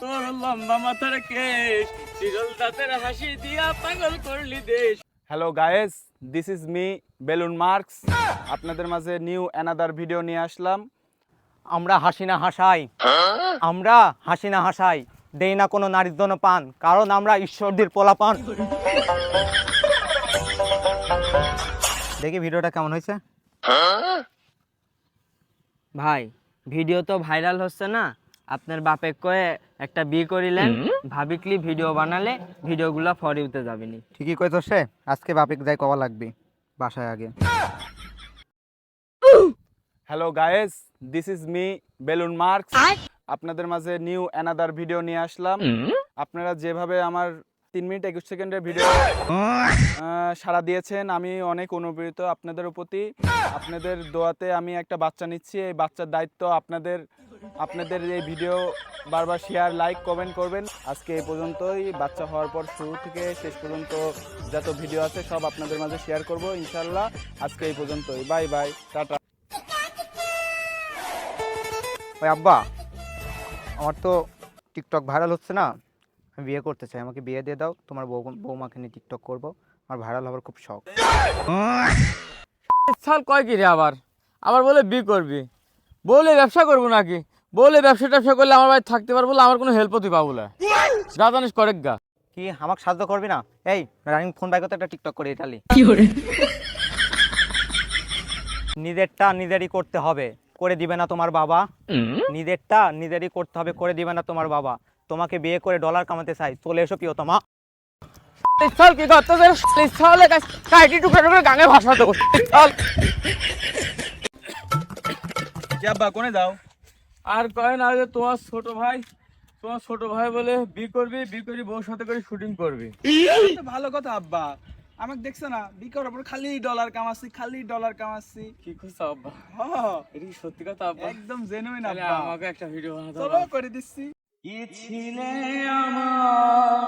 তোর লম্বা মাথার কেশ চিরল দাঁতের হাসি দিয়া পাগল করলি দেশ। Hello guys this is me balloon marks আপনাদের মাঝে নিউ অ্যানাদার ভিডিও নিয়ে আসলাম। আমরা হাসি না হাসাই। আমরা হাসি না হাসাই। দেই না কোনো নারীর জন্য পান কারণ আমরা ঈশ্বরদের পোলা পান দেখি ভিডিওটা কেমন হয়েছে। ভাই ভিডিও তো ভাইরাল হচ্ছে না? আপনার বাপে কয়ে একটা বিয়ে করিলেন ভাবিকলি ভিডিও বানালে ভিডিওগুলো ফর ইউতে যাবেনি ঠিকই কইতো সে আজকে বাপে যাই কবা লাগবে বাসায় আগে। Hello guys this is me balloon marks আপনাদের মাঝে নিউ অ্যানাদার ভিডিও নিয়ে আসলাম। আপনারা যেভাবে আমার তিন মিনিট একুশ সেকেন্ডের ভিডিও সাড়া দিয়েছেন আমি অনেক অনুপ্রেরিত আপনাদের প্রতি। আপনাদের দোয়াতে আমি একটা বাচ্চা নিচ্ছি এই বাচ্চার দায়িত্ব আপনাদের আপনাদের এই ভিডিও বারবার শেয়ার লাইক কমেন্ট করবেন। আজকে এই পর্যন্তই। বাচ্চা হওয়ার পর শুরু থেকে শেষ পর্যন্ত যত ভিডিও আছে সব আপনাদের মাঝে শেয়ার করব ইনশাল্লাহ আজকে এই পর্যন্তই। Bye bye tata. ওই আব্বা আমার তো টিকটক ভাইরাল হচ্ছে না। আমি বিয়ে করতে চাই। আমাকে বিয়ে দিয়ে দাও। তোমার বউ বৌমাকে নিয়ে টিকটক করব। আমার ভাইরাল হওয়ার খুব শখ। সাল কয় কি রে আবার? আবার বলে বি করবি? বলে ব্যবসা করব নাকি? বলে ব্যবসা ট্যাবসা করলে আমার বাড়ি থাকতে পারব আমার কোনো হেল্প তুই পাবো না। যা জানিস করেক গা। কি আমাকে সাহায্য করবি না? এই রানিং ফোন বাই করতে একটা টিকটক করে ইটালি নিজেরটা নিজেরই করতে হবে করে দিবে না তোমার বাবা। নিজেরটা নিজেরই করতে হবে করে দিবে না তোমার বাবা। তোমাকে বিয়ে করে ডলার কামাতে চাই চলে এসো প্রিয়তমা। সাল কি করতে সালে কাইটি টুকরা টুকরা গাঙে ভাষা তো সাল আব্বা কোনে যাও? আর কয় না যে তোমার ছোট ভাই তোমার ছোট ভাই বলে বি করবি বি করি বউর সাথে করে শুটিং করবি। তো ভালো কথা আব্বা। আমাকে দেখছ না? বিকর ওপর খালি ডলার কামাচ্ছি খালি ডলার কামাচ্ছি। কি করছ আব্বা? হ, এটা কি সত্যি কথা আব্বা? একদম জেনুইন আব্বা। আমাকে একটা ভিডিও বানাতে চলো হবে। করে দিচ্ছি। কি ছিলে আমার?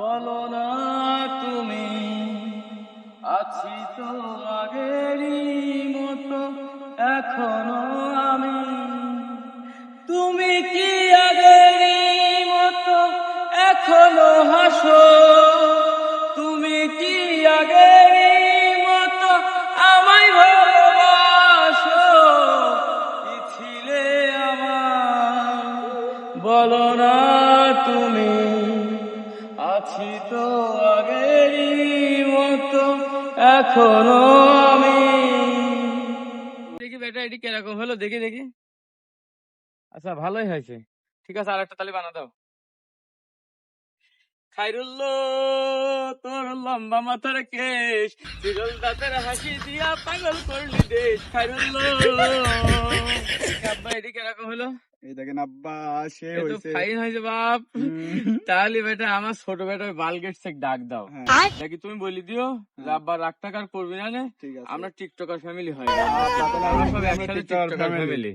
বলো না তুমি। আছি তো আগেরই মতো এখনও আমি। তুমি কি আগের মতো এখনও হাসো? তুমি কি আগের মতো আমায় ভালোবাসো? ছিলে আমার? বলো না তুমি। আছি তো আগের মতো, এখনও আমি। দেখি বেটা, এটি কীরকম হলো? দেখি দেখি। আচ্ছা ভালোই হয়েছে। ঠিক আছে আর একটা তালি বানা দাও। খাইরুল্লো তোর লম্বা মাথার কেশ দাঁতের হাসি দিয়া পাগল করলি দেশ। খাইরুল্লো আব্বা এটি কীরকম হলো। এই দেখেন আব্বা সে এ ফাইন হয়েছে বাপ। তাহলে বেটা আমার ছোট বেটা বালগেট থেকে ডাক দাও। হ্যাঁ। দেখি তুমি বলি দিও যে আব্বা রাগ টাকার করবি না ঠিক আছে। আমরা টিকটকার ফ্যামিলি হয় আমরা সব একসাথে টিকটকার ফ্যামিলি